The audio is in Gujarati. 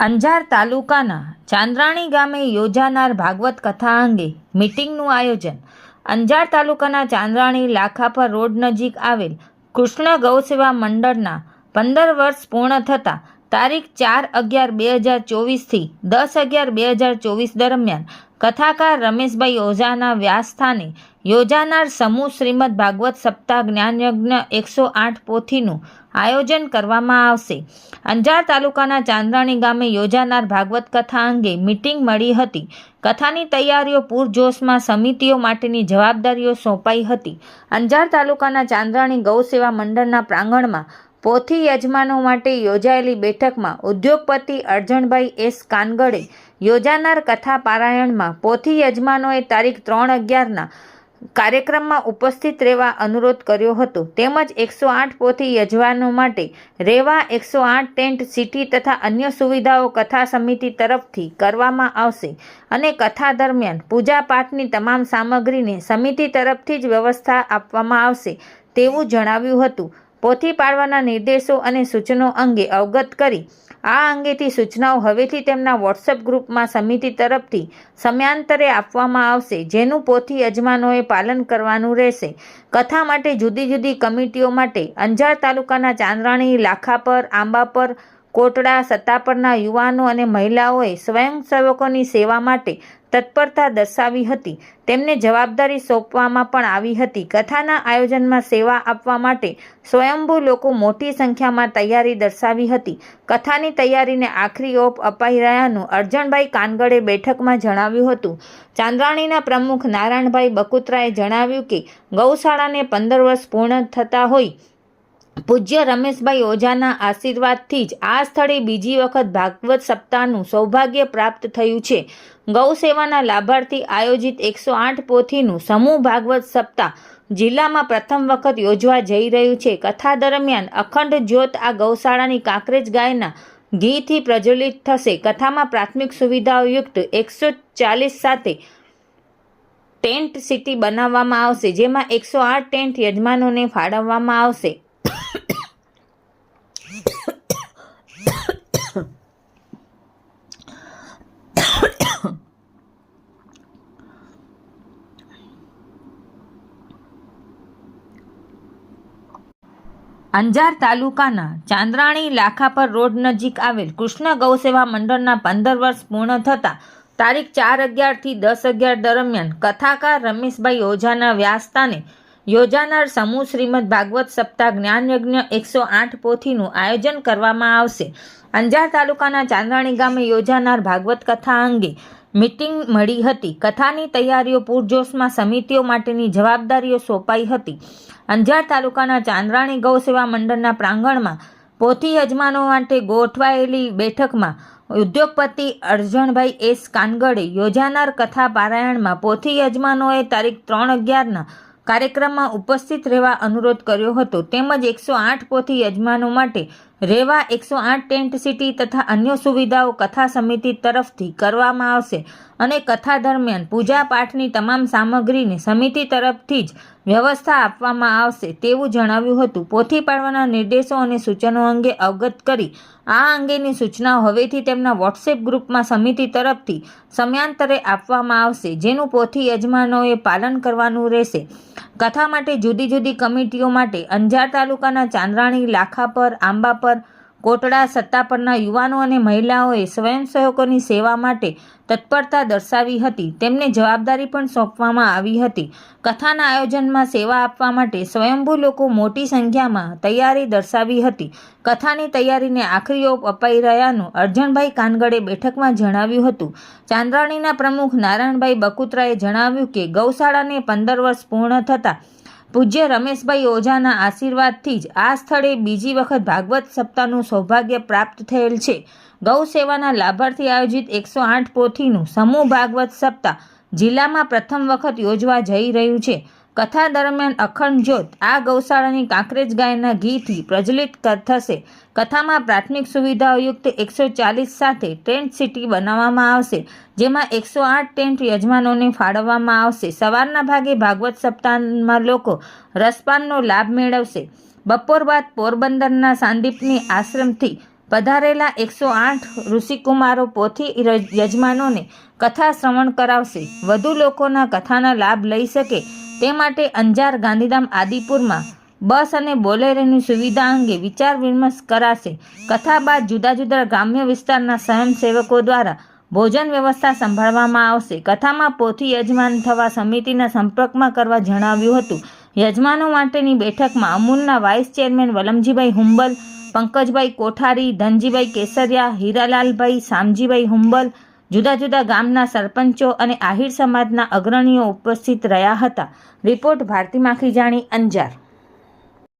અંજાર તાલુકાના ચાંદ્રાણી ગામે યોજાનાર ભાગવત કથા અંગે મીટિંગનું આયોજન. અંજાર તાલુકાના ચાંદ્રાણી લાખાપર રોડ નજીક આવેલ કૃષ્ણ ગૌસેવા મંડળના પંદર વર્ષ પૂર્ણ થતાં તારીખ ચાર અગિયાર બે હજાર ચોવીસથી દસ અગિયાર બે હજાર ચોવીસ દરમિયાન કથાકાર રમેશભાઈ ઓઝાના વ્યાસસ્થાને યોજાનાર સમૂહ શ્રીમદ ભાગવત સપ્તાહ જ્ઞાનયજ્ઞ એકસો આઠ પોથીનું આયોજન કરવામાં આવશે. અંજાર તાલુકાના ચાંદ્રાણી ગામે યોજાનાર ભાગવત કથા અંગે મિટિંગ મળી હતી. કથાની તૈયારીઓ પૂરજોશમાં સમિતિઓ માટેની જવાબદારીઓ સોંપાઈ હતી. અંજાર તાલુકાના ચાંદ્રાણી ગૌસેવા મંડળના પ્રાંગણમાં પોથી યજમાનો માટે યોજાયેલી બેઠકમાં ઉદ્યોગપતિ અર્જણભાઈ એસ કાનગડે યોજાનાર કથા પારાયણમાં પોથી યજમાનોએ તારીખ ત્રણ અગિયારના કાર્યક્રમમાં ઉપસ્થિત રહેવા અનુરોધ કર્યો હતો. તેમજ એકસો આઠ પોથી યજમાનો માટે રહેવા એકસો આઠ ટેન્ટ, સિટી તથા અન્ય સુવિધાઓ કથા સમિતિ તરફથી કરવામાં આવશે અને કથા દરમિયાન પૂજા પાઠની તમામ સામગ્રીને સમિતિ તરફથી જ વ્યવસ્થા આપવામાં આવશે તેવું જણાવ્યું હતું. પોથી પાડવાના નિર્દેશો અને સૂચનો અંગે અવગત કરી આ અંગેથી સૂચનાઓ હવેથી તેમના વોટ્સએપ ગ્રુપમાં સમિતિ તરફથી સમયાંતરે આપવામાં આવશે, જેનું પોથી યજમાનોએ પાલન કરવાનું રહેશે. કથા માટે જુદી જુદી કમિટીઓ માટે અંજાર તાલુકાના ચાંદ્રાણી, લાખાપર, આંબાપર, કોટડા, સત્તાપરના યુવાનો અને મહિલાઓએ સ્વયંસેવકોની સેવા માટે તત્પરતા દર્શાવી હતી. તેમને જવાબદારી સોંપવામાં પણ આવી હતી. કથાના આયોજનમાં સેવા આપવા માટે સ્વયંભૂ લોકો મોટી સંખ્યામાં તૈયારી દર્શાવી હતી. કથાની તૈયારીને આખરી ઓપ અપાઈ રહ્યાનું અર્જણભાઈ કાનગડે બેઠકમાં જણાવ્યું હતું. ચાંદ્રાણીના પ્રમુખ નારાયણભાઈ બકુત્રાએ જણાવ્યું કે, ગૌશાળાને પંદર વર્ષ પૂર્ણ થતા હોય. પૂજ્ય રમેશભાઈ ઓઝાના આશીર્વાદથી જ આ સ્થળે બીજી વખત ભાગવત સપ્તાહનું સૌભાગ્ય પ્રાપ્ત થયું છે. ગૌ સેવાના લાભાર્થી આયોજિત એકસો આઠ પોથીનું સમૂહ ભાગવત સપ્તાહ જિલ્લામાં પ્રથમ વખત યોજવા જઈ રહ્યું છે. કથા દરમિયાન અખંડ જ્યોત આ ગૌશાળાની કાંકરેજ ગાયના ઘીથી પ્રજ્વલિત થશે. કથામાં પ્રાથમિક સુવિધાઓયુક્ત એકસો ચાલીસ સાથે ટેન્ટ સિટી બનાવવામાં આવશે, જેમાં એકસો આઠ ટેન્ટ યજમાનોને ફાળવવામાં આવશે. અંજાર તાલુકાના ચાંદ્રાણી લાખાપર રોડ નજીક આવેલ કૃષ્ણ ગૌસેવા મંડળના પંદર વર્ષ પૂર્ણ થતાં તારીખ ચાર અગિયારથી દસ અગિયાર દરમિયાન કથાકાર રમેશભાઈ ઓઝાના વ્યાસતાને યોજાનાર સમૂહ શ્રીમદ ભાગવત સપ્તાહ જ્ઞાનયજ્ઞ એકસો આઠ પોથીનું આયોજન કરવામાં આવશે. અંજાર તાલુકાના ચાંદ્રાણી ગામે યોજાનાર ભાગવત કથા અંગે મીટિંગ મળી હતી. કથાની તૈયારીઓ પૂરજોશમાં સમિતિઓ માટેની જવાબદારીઓ સોંપાઈ હતી. અંજાર તાલુકાના ચાંદ્રાણી ગૌસેવા મંડળના પ્રાંગણમાં પોથી યજમાનો માટે ગોઠવાયેલી બેઠકમાં ઉદ્યોગપતિ અરજણભાઈ એસ કાનગડે યોજાનાર કથા પારાયણમાં પોથી યજમાનોએ તારીખ ત્રણ અગિયારના કાર્યક્રમમાં ઉપસ્થિત રહેવા અનુરોધ કર્યો હતો. તેમજ એકસો આઠ પોથી યજમાનો માટે રહેવા એકસો આઠ ટેન્ટ સિટી તથા અન્ય સુવિધાઓ કથા સમિતિ તરફથી કરવામાં આવશે. અને કથા દરમિયાન પૂજા પાઠની તમામ સામગ્રીને સમિતિ તરફથી જ વ્યવસ્થા આપવામાં આવશે તેવું જણાવ્યું હતું. પોથી પાડવાના નિર્દેશો અને સૂચનો અંગે અવગત કરી આ અંગેની સૂચનાઓ હવેથી તેમના વોટ્સએપ ગ્રુપમાં સમિતિ તરફથી સમયાંતરે આપવામાં આવશે, જેનું પોથી યજમાનોએ પાલન કરવાનું રહેશે. કથા માટે જુદી જુદી કમિટીઓ માટે અંજાર તાલુકાના ચાંદ્રાણી લાખાપર આંબાપર કોટડા સત્તા પરના યુવાનો અને મહિલાઓએ સ્વયંસેવકોની સેવા માટે તત્પરતા દર્શાવી હતી. તેમને જવાબદારી પણ સોંપવામાં આવી હતી. કથાના આયોજનમાં સેવા આપવા માટે સ્વયંભૂ લોકો મોટી સંખ્યામાં તૈયારી દર્શાવી હતી. કથાની તૈયારીને આખરી ઓપ અપાઈ રહ્યાનું અર્જણભાઈ કાનગડે બેઠકમાં જણાવ્યું હતું. ચાંદ્રાણીના પ્રમુખ નારાયણભાઈ બકુત્રાએ જણાવ્યું કે ગૌશાળાને પંદર વર્ષ પૂર્ણ થતાં પૂજ્ય રમેશભાઈ ઓઝાના આશીર્વાદથી જ આ સ્થળે બીજી વખત ભાગવત સપ્તાહનું સૌભાગ્ય પ્રાપ્ત થયેલ છે. ગૌ સેવાના લાભાર્થી આયોજિત એકસો આઠ પોથીનું સમૂહ ભાગવત સપ્તાહ જિલ્લામાં પ્રથમ વખત યોજવા જઈ રહ્યું છે. કથા દરમિયાન અખંડ જ્યોત, આ ગૌશાળાની કાંકરેજ ગાયના ઘીથી પ્રજ્વલિત થશે. કથામાં પ્રાથમિક સુવિધાઓયુક્ત એકસો ચાલીસ સાથે ટેન્ટ સિટી બનાવવામાં આવશે, જેમાં એકસો આઠ ટેન્ટ યજમાનોને ફાળવવામાં આવશે. સવારના ભાગે ભાગવત સપ્તાહમાં લોકો રસપાનનો લાભ મેળવશે. બપોર બાદ પોરબંદરના સાંદીપની આશ્રમથી પધારેલા એકસો આઠ ઋષિકુમારો પોથી યજમાનોને કથા શ્રવણ કરાવશે. વધુ લોકોના કથાના લાભ લઈ શકે તે માટે અંજાર, ગાંધીધામ, આદિપુરમાં બસ અને બોલેરોની સુવિધા અંગે વિચાર વિમર્શ કરાશે. કથા બાદ જુદા જુદા ગ્રામ્ય વિસ્તારના સ્વયંસેવકો દ્વારા ભોજન વ્યવસ્થા સંભાળવામાં આવશે. કથામાં પોથી યજમાન થવા સમિતિના સંપર્કમાં કરવા જણાવ્યું હતું. યજમાનો માટેની બેઠકમાં અમૂલના વાઇસ ચેરમેન વલમજીભાઈ હુંબલ પંકજભાઈ કોઠારી, ધનજીભાઈ કેસરિયા, હીરાલાલભાઈ, શામજીભાઈ હુંબલ જુદા જુદા ગામના સરપંચો અને આહિર સમાજના અગ્રણીઓ ઉપસ્થિત રહ્યા હતા. રિપોર્ટ ભારતી માખીજાણી અંજાર.